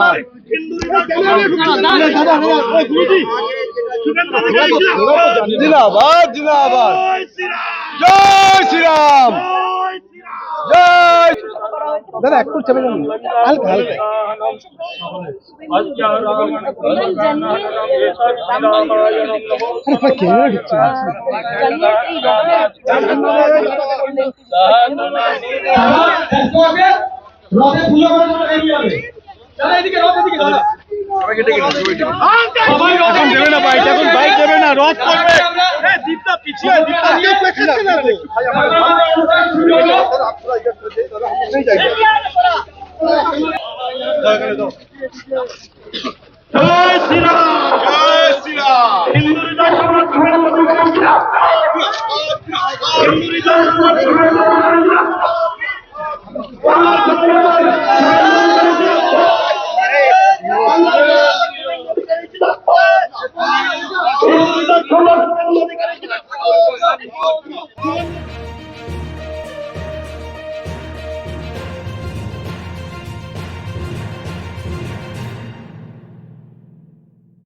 পায় জিন্দাবাদ জিন্দাবাদ। জয় শ্রীরাম। জয় দাদা একটু চেপে যান। হালকা হালকা। রথে পুজো এখন দেবে না বাইক এখন বাইক দেবে না রথ করবে। এই দীপটা পিছিয়ে। জয় শ্রীরাম। জয় শ্রীরাম। হিন্দু হৃদয় সংরক্ষণের হিন্দু হৃদয় সংরক্ষণের 包子包子